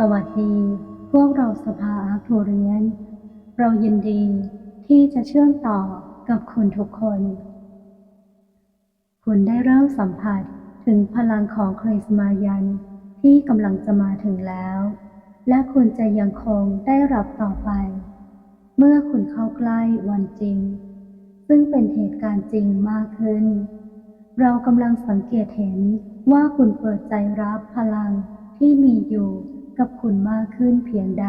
สวัสดี พวกเราสภาอาร์คโทเรียน เรายินดีที่จะเชื่อมต่อกับคุณทุกคน คุณได้เริ่มสัมผัสถึงพลังของคริสมายันที่กำลังจะมาถึงแล้ว และคุณจะยังคงได้รับต่อไป เมื่อคุณเข้าใกล้วันจริง ซึ่งเป็นเหตุการณ์จริงมากขึ้น เรากำลังสังเกตเห็นว่าคุณเปิดใจรับพลังที่มีอยู่ กับคุณมากขึ้นเพียงใด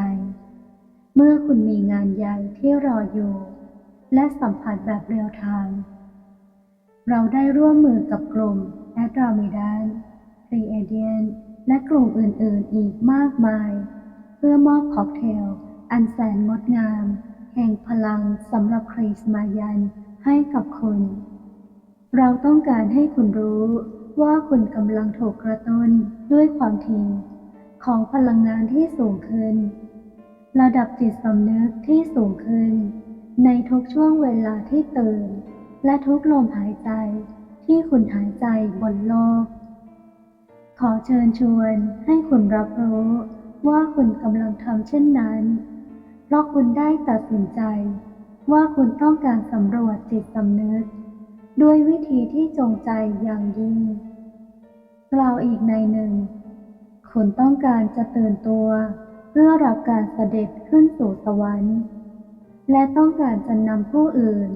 เมื่อคุณมีงานใหญ่ที่รออยู่ และสัมผัสแบบเรียลไทม์เราได้ร่วมมือกับกลุ่มแอดรามิดานครีเอเดียนและกลุ่มอื่นๆอีกมากมาย เพื่อมอบค็อกเทล อันแสนงดงาม แห่งพลังสำหรับคริสมายันให้กับคุณ เราต้องการให้คุณรู้ว่าคุณกำลังถูกกระตุ้นด้วยความถี่ ของพลังงานที่สูงขึ้น ระดับจิตสำนึกที่สูงขึ้น ในทุกช่วงเวลาที่ตื่น และทุกลมหายใจที่คุณหายใจบนโลก ขอเชิญชวนให้คุณรับรู้ว่าคุณกำลังทำเช่นนั้น เพราะคุณได้ตัดสินใจ ว่าคุณต้องการสำรวจจิตสำนึก ด้วยวิธีที่จงใจอย่างยิ่ง กล่าวอีกในหนึ่ง คุณต้องการจะตื่นตัว เพื่อรับการเสด็จขึ้นสู่สวรรค์ และต้องการจะนำผู้อื่น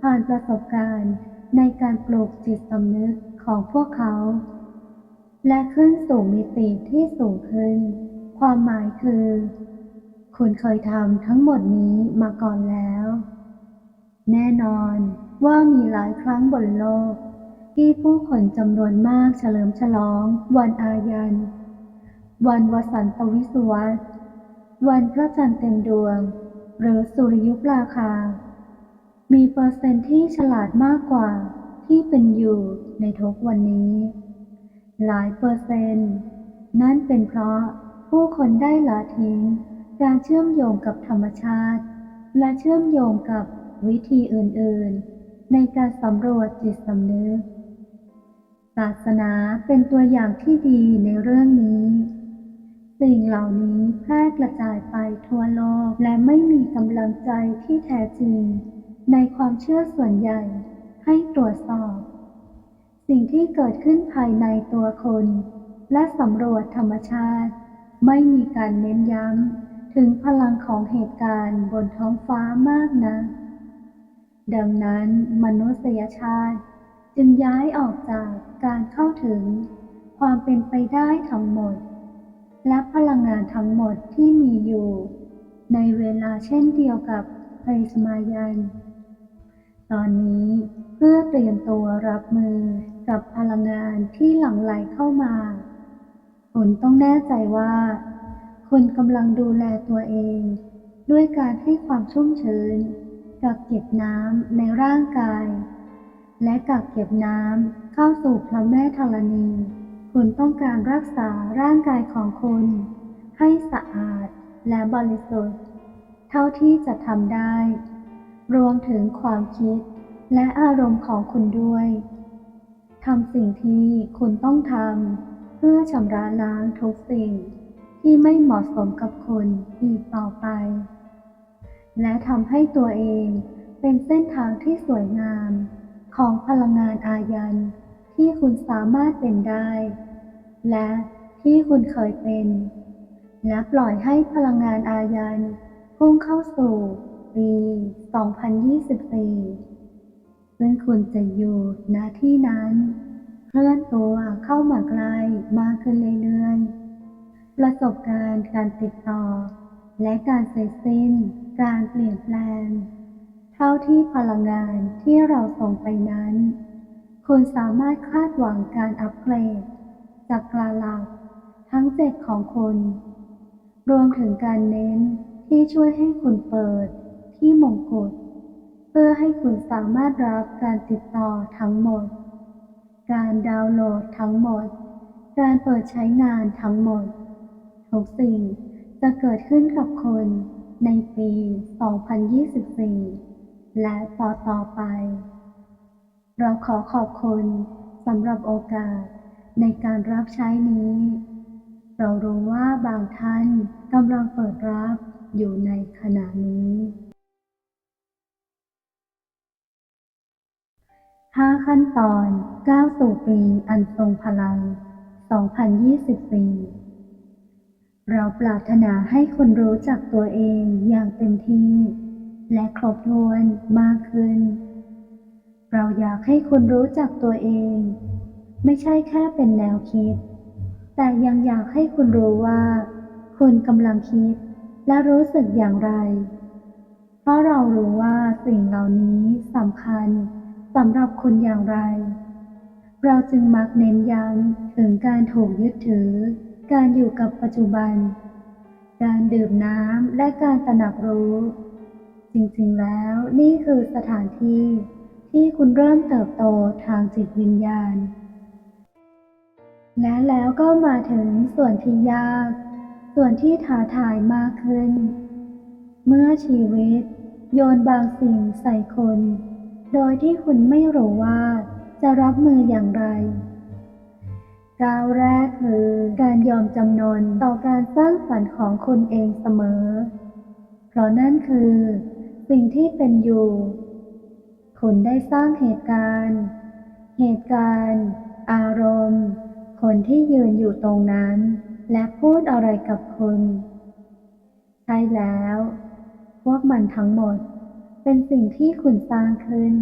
ผ่านประสบการณ์ในการปลูกจิตสำนึกของพวกเขา และขึ้นสู่มิติที่สูงขึ้น ความหมายคือ คุณเคยทำทั้งหมดนี้มาก่อนแล้ว แน่นอนว่ามีหลายครั้งบนโลก ที่ผู้คนจำนวนมากเฉลิมฉลอง วันอายัน วันวสันตวิสุวัตวันพระจันทร์เต็มดวง หรือสุริยุปราคา มีเปอร์เซนต์ที่ฉลาดมากกว่าที่เป็นอยู่ในทุกวันนี้ หลายเปอร์เซนต์ นั่นเป็นเพราะผู้คนได้ละทิ้ง การเชื่อมโยงกับธรรมชาติ และเชื่อมโยงกับวิธีอื่น ๆ ในการสำรวจจิตสำนึก ศาสนาเป็นตัวอย่างที่ดีในเรื่องนี้ สิ่งเหล่านี้แพร่กระจายไปทั่วโลกและไม่มีกำลังใจที่แท้จริง ในความเชื่อส่วนใหญ่ ให้ตรวจสอบ สิ่งที่เกิดขึ้นภายในตัวคน และสำรวจธรรมชาติ ไม่มีการเน้นย้ำถึงพลังของเหตุการณ์บนท้องฟ้ามากนะ ดังนั้นมนุษยชาติจึงย้ายออกจากการเข้าถึง ความเป็นไปได้ทั้งหมด และพลังงานทั้งหมดที่มีอยู่ ในเวลาเช่นเดียวกับไพสมายัน ตอนนี้เพื่อเตรียมตัวรับมือกับพลังงานที่หลั่งไหลเข้ามาคุณต้องแน่ใจว่า คุณกำลังดูแลตัวเอง ด้วยการให้ความชุ่มชื้น กักเก็บน้ำในร่างกาย และกักเก็บน้ำเข้าสู่พระแม่ธรณี คุณต้องการรักษาร่างกายของคุณ ให้สะอาดและบริสุทธิ์ เท่าที่จะทำได้ รวมถึงความคิดและอารมณ์ของคุณด้วยทำสิ่งที่คุณต้องทำเพื่อชำระล้างทุกสิ่งที่ไม่เหมาะสมกับคุณอีกต่อไป และทำให้ตัวเองเป็นเส้นทางที่สวยงามของพลังงานอายัน ที่คุณสามารถเป็นได้ และที่คุณเคยเป็น และปล่อยให้พลังงานอายันพุ่งเข้าสู่ปี 2024 ซึ่งคุณจะอยู่ณที่นั้น เคลื่อนตัวเข้ามาใกลมากขึ้นเรื่อยๆ ประสบการณ์การติดต่อ และการเสร็จสิ้น การเปลี่ยนแปลง เท่าที่พลังงานที่เราส่งไปนั้น คุณสามารถคาดหวังการอัปเกรด จากกลาหลัก ทั้งเจ็ดของคุณรวมถึงการเน้นที่ช่วยให้คุณเปิดที่มงกุฎเพื่อให้คุณสามารถรับการติดต่อทั้งหมด การดาวน์โหลดทั้งหมด การเปิดใช้งานทั้งหมด ทุกสิ่งจะเกิดขึ้นกับคุณในปี 2024 และต่อต่อไป เราขอขอบคุณสำหรับโอกาสในการรับใช้นี้ เรารู้ว่าบางท่านกำลังเปิดรับอยู่ในขณะนี้ห้าขั้นตอนก้าวสู่ปีอันทรงพลัง 2024 เราปรารถนาให้คุณรู้จักตัวเองอย่างเต็มที่ และครบถ้วนมากขึ้น เราอยากให้คุณรู้จักตัวเอง ไม่ใช่แค่เป็นแนวคิด แต่ยังอยากให้คุณรู้ว่า คุณกำลังคิดและรู้สึกอย่างไร เพราะเรารู้ว่าสิ่งเหล่านี้สำคัญสำหรับคุณอย่างไร เราจึงมักเน้นย้ำถึงการถูกยึดถือ การอยู่กับปัจจุบัน การดื่มน้ำและการตระหนักรู้ จริงๆแล้วนี่คือสถานที่ ที่คุณเริ่มเติบโตทางจิตวิญญาณ และแล้วก็มาถึงส่วนที่ยาก ส่วนที่ท้าทายมากขึ้น เมื่อชีวิต โยนบางสิ่งใส่คุณโดยที่คุณไม่รู้ว่าจะรับมืออย่างไรก้าวแรกคือการยอมจำนนต่อการสร้างสรรค์ของคุณเองเสมอ เพราะนั่นคือ สิ่งที่เป็นอยู่ คุณได้สร้างเหตุการณ์ เหตุการณ์ อารมณ์ คนที่ยืนอยู่ตรงนั้น และพูดอะไรกับคุณ ใช่แล้ว พวกมันทั้งหมด เป็นสิ่งที่คุณสร้างขึ้น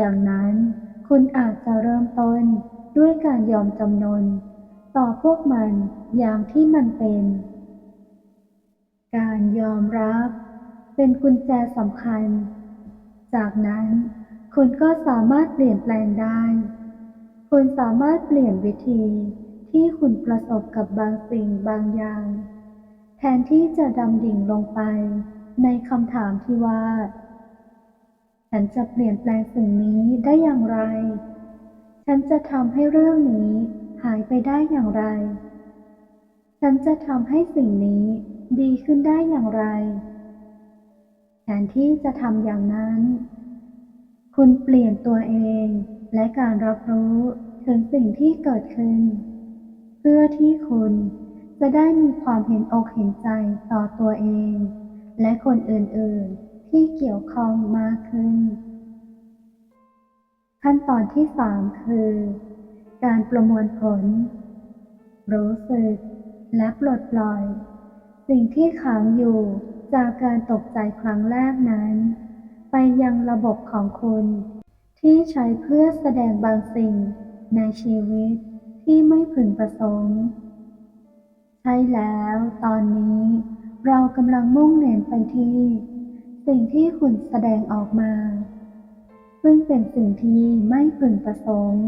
ดังนั้น คุณอาจจะเริ่มต้นด้วยการยอมจำนน ต่อพวกมันอย่างที่มันเป็น การยอมรับ เป็นกุญแจสำคัญ จากนั้น คุณก็สามารถเปลี่ยนแปลงได้ คุณสามารถเปลี่ยนวิธีที่คุณประสบกับบางสิ่งบางอย่าง แทนที่จะดำดิ่งลงไป ในคำถามที่ว่า ฉันจะเปลี่ยนแปลงสิ่งนี้ได้อย่างไร ฉันจะทำให้เรื่องนี้หายไปได้อย่างไร ฉันจะทำให้สิ่งนี้ดีขึ้นได้อย่างไร แทนที่จะทำอย่างนั้น คุณเปลี่ยนตัวเองและการรับรู้ถึงสิ่งที่เกิดขึ้น เพื่อที่คุณจะได้มีความเห็นอกเห็นใจต่อตัวเอง และคนอื่นๆที่เกี่ยวข้องมากขึ้น ขั้นตอนที่สามคือ การประมวลผล รู้สึกและปลดปล่อย สิ่งที่ขังอยู่ จากการตกใจครั้งแรกนั้น ไปยังระบบของคุณ ที่ใช้เพื่อแสดงบางสิ่งในชีวิตที่ไม่พึงประสงค์ ใช่แล้วตอนนี้เรากำลังมุ่งเน้นไปที่ สิ่งที่คุณแสดงออกมา ซึ่งเป็นสิ่งที่ไม่พึงประสงค์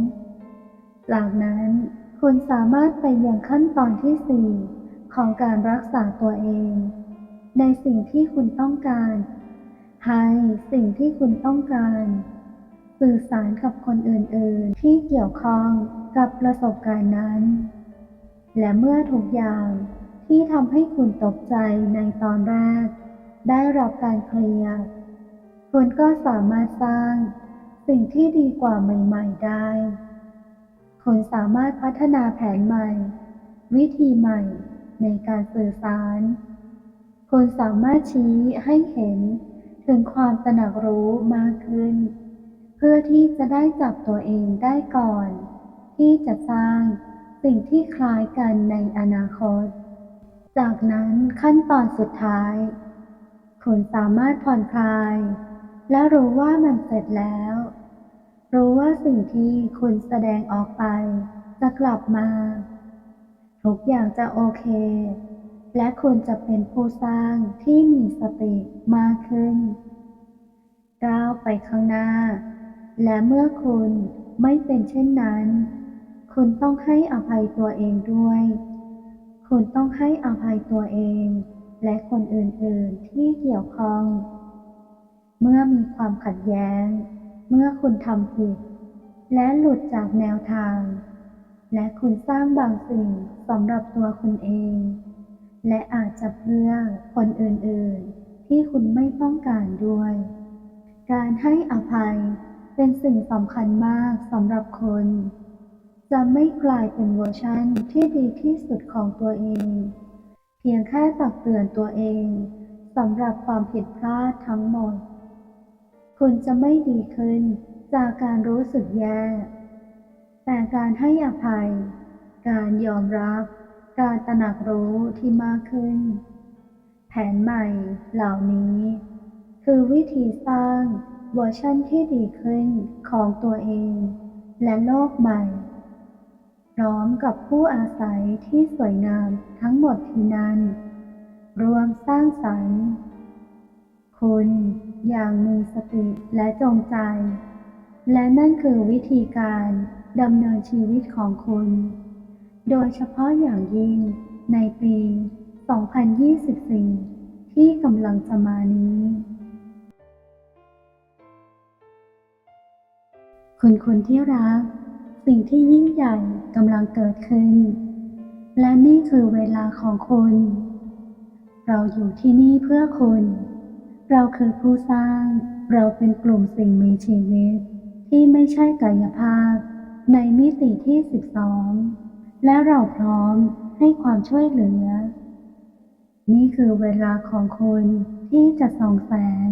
จากนั้นคุณสามารถไปยังขั้นตอนที่สี่ของการรักษาตัวเอง ในสิ่งที่คุณต้องการให้สิ่งที่คุณต้องการ สื่อสารกับคนอื่นๆ ที่เกี่ยวข้องกับประสบการณ์นั้น และเมื่อทุกอย่างที่ทำให้คุณตกใจในตอนแรก ได้รับการเคลียร์คุณก็สามารถสร้างสิ่งที่ดีกว่าใหม่ ๆ ได้ คุณสามารถพัฒนาแผนใหม่ วิธีใหม่ในการสื่อสาร คุณสามารถชี้ให้เห็นถึงความตระหนักรู้มากขึ้น เพื่อที่จะได้จับตัวเองได้ก่อน ที่จะสร้างสิ่งที่คล้ายกันในอนาคต จากนั้นขั้นตอนสุดท้าย คุณสามารถผ่อนคลาย และรู้ว่ามันเสร็จแล้ว รู้ว่าสิ่งที่คุณแสดงออกไป จะกลับมา ทุกอย่างจะโอเค และคุณจะเป็นผู้สร้างที่มีสติมากขึ้น ก้าวไปข้างหน้า และเมื่อคุณไม่เป็นเช่นนั้น คุณต้องให้อภัยตัวเองด้วย คุณต้องให้อภัยตัวเอง และคนอื่นๆที่เกี่ยวข้อง เมื่อมีความขัดแย้ง เมื่อคุณทำผิด และหลุดจากแนวทาง และคุณสร้างบางสิ่งสำหรับตัวคุณเอง และอาจจะเพื่อคนอื่นๆ ที่คุณไม่ต้องการด้วย การให้อภัยเป็นสิ่งสำคัญมากสำหรับคน จะไม่กลายเป็นเวอร์ชันที่ดีที่สุดของตัวเอง เพียงแค่ตักเตือนตัวเองสำหรับความผิดพลาดทั้งหมด คุณจะไม่ดีขึ้นจากการรู้สึกแย่ แต่การให้อภัย การยอมรับ การตระหนักรู้ที่มากขึ้น แผนใหม่เหล่านี้ คือวิธีสร้างเวอร์ชันที่ดีขึ้นของตัวเอง และโลกใหม่ พร้อมกับผู้อาศัยที่สวยงามทั้งหมดที่นั้น รวมสร้างสรรค์คุณอย่างมีสติและจงใจ และนั่นคือวิธีการดำเนินชีวิตของคุณ โดยเฉพาะอย่างยิ่งในปี 2024 ที่กำลังจะมานี้ คุณคุณที่รัก สิ่งที่ยิ่งใหญ่กำลังเกิดขึ้น และนี่คือเวลาของคุณ เราอยู่ที่นี่เพื่อคุณ เราคือผู้สร้าง เราเป็นกลุ่มสิ่งมีชีวิต ที่ไม่ใช่กายภาพ ในมิติที่ 12 และเราพร้อมให้ความช่วยเหลือ นี่คือเวลาของคุณที่จะส่องแสง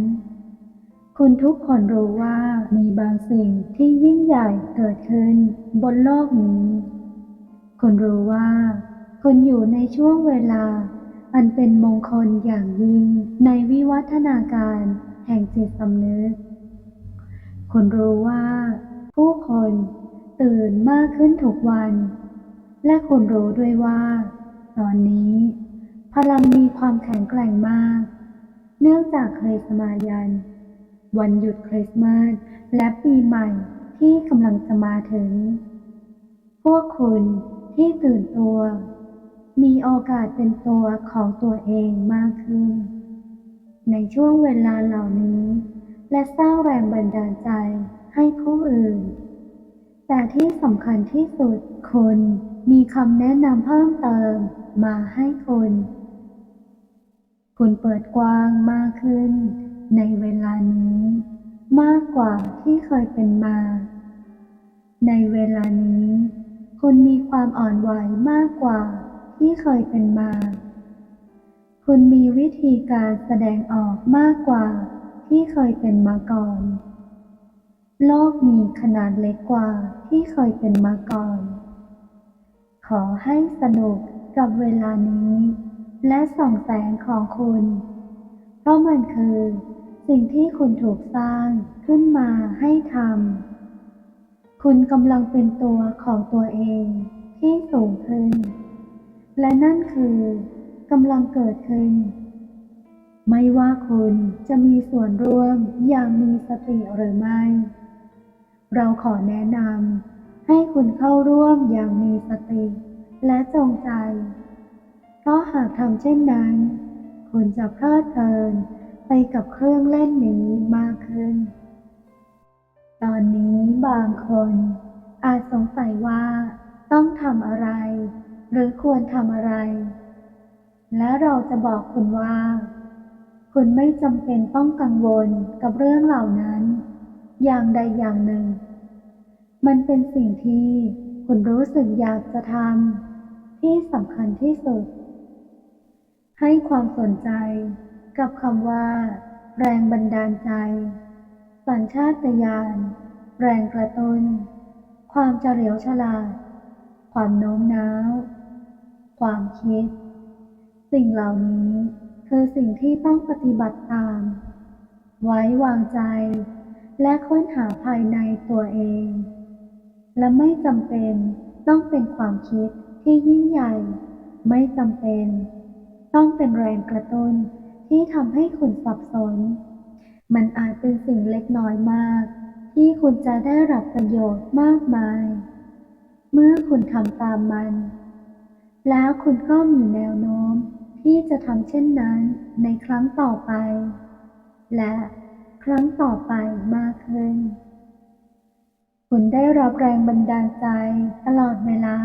คุณทุกคนรู้ว่ามีบางสิ่งที่ยิ่งใหญ่เกิดขึ้นบนโลกนี้ คุณรู้ว่า คุณอยู่ในช่วงเวลา อันเป็นมงคลอย่างยิ่งในวิวัฒนาการแห่งจิตสำนึก คุณรู้ว่า ผู้คนตื่นมากขึ้นทุกวัน และคุณรู้ด้วยว่า ตอนนี้พลังมีความแข็งแกร่งมาก เนื่องจากเคยสมายัน วันหยุดคริสต์มาสและปีใหม่ที่กำลังจะมาถึง พวกคุณที่ตื่นตัว มีโอกาสเป็นตัวของตัวเองมากขึ้น ในช่วงเวลาเหล่านี้ และสร้างแรงบันดาลใจให้ผู้อื่น แต่ที่สำคัญที่สุดคุณ มีคำแนะนำเพิ่มเติมมาให้คุณ คุณเปิดกว้างมากขึ้น ในเวลานี้ มากกว่าที่เคยเป็นมา ในเวลานี้ คุณมีความอ่อนไหวมากกว่าที่เคยเป็นมา คุณมีวิธีการแสดงออกมากกว่าที่เคยเป็นมาก่อน โลกมีขนาดเล็กกว่าที่เคยเป็นมาก่อน ขอให้สนุกกับเวลานี้ และส่องแสงของคุณ เพราะมันคือ สิ่งที่คุณถูกสร้างขึ้นมาให้ทำ คุณกำลังเป็นตัวของตัวเองที่สูงขึ้น และนั่นคือกำลังเกิดขึ้น ไม่ว่าคุณจะมีส่วนร่วมอย่างมีสติหรือไม่ เราขอแนะนำ ให้คุณเข้าร่วมอย่างมีสติ และจงใจ เพราะหากทำเช่นนั้น คุณจะเพลิดเพลินไปกับเครื่องเล่นนี้มากขึ้น ตอนนี้บางคน อาจสงสัยว่าต้องทำอะไร หรือควรทำอะไร และเราจะบอกคุณว่า คุณไม่จำเป็นต้องกังวลกับเรื่องเหล่านั้น อย่างใดอย่างหนึ่ง มันเป็นสิ่งที่คุณรู้สึกอยากจะทำที่สำคัญที่สุด ให้ความสนใจกับคำว่า แรงบันดาลใจ สัญชาตญาณ แรงกระตุ้น ความเฉลียวฉลาด ความโน้มน้าว ความคิด สิ่งเหล่านี้คือสิ่งที่ต้องปฏิบัติตาม ไว้วางใจ และค้นหาภายในตัวเอง และไม่จำเป็นต้องเป็นความคิดที่ยิ่งใหญ่ ไม่จำเป็น ต้องเป็นแรงกระตุ้นที่ทำให้คุณสับสน มันอาจเป็นสิ่งเล็กน้อยมาก ที่คุณจะได้รับประโยชน์มากมาย เมื่อคุณทำตามมัน แล้วคุณก็มีแนวโน้มที่จะทำเช่นนั้นในครั้งต่อไป และครั้งต่อไปมากขึ้น คุณได้รับแรงบันดาลใจตลอดเวลา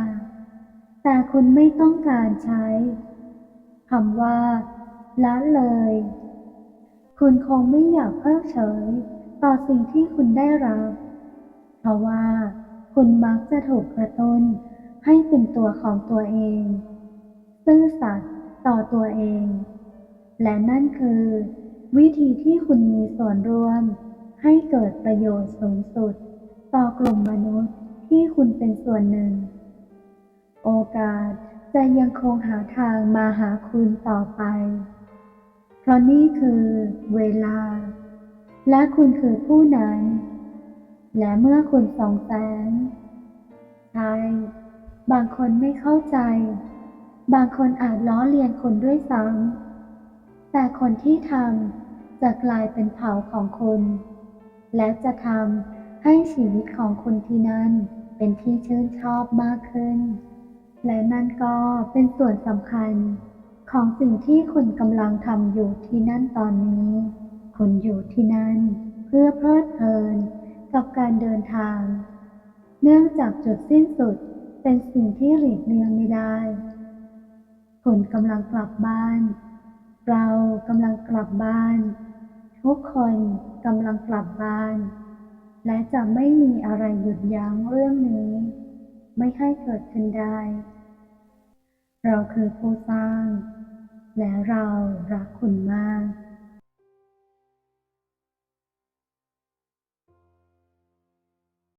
แต่คุณไม่ต้องการใช้คำว่า ละเลย คุณคงไม่อยากเพิกเฉยต่อสิ่งที่คุณได้รับ เพราะว่า คุณมักจะถูกกระตุ้นให้เป็นตัวของตัวเอง ซื่อสัตย์ต่อตัวเอง และนั่นคือ วิธีที่คุณมีส่วนร่วม ให้เกิดประโยชน์สูงสุด ต่อกลุ่มมนุษย์ที่คุณเป็นส่วนหนึ่ง โอกาสจะยังคงหาทางมาหาคุณต่อไป เพราะนี่คือเวลา และคุณคือผู้นั้น และเมื่อคุณส่องแสงใช่บางคนไม่เข้าใจ บางคนอาจล้อเลียนคุณด้วยซ้ำแต่คนที่ทำจะกลายเป็นเผ่าของคุณและจะทำ ให้ชีวิตของคุณที่นั่นเป็นที่ชื่นชอบมากขึ้น และนั่นก็เป็นส่วนสำคัญของสิ่งที่คุณกำลังทำอยู่ที่นั่นตอนนี้ คุณอยู่ที่นั่น เพื่อเพลิดเพลินกับการเดินทาง เนื่องจากจุดสิ้นสุดเป็นสิ่งที่หลีกเลี่ยงไม่ได้ คุณกำลังกลับบ้าน เรากำลังกลับบ้าน ทุกคนกำลังกลับบ้าน และจะไม่มีอะไรหยุดยั้งเรื่องนี้ ไม่ให้เกิดขึ้นได้ เราคือผู้สร้าง และเรารักคุณมาก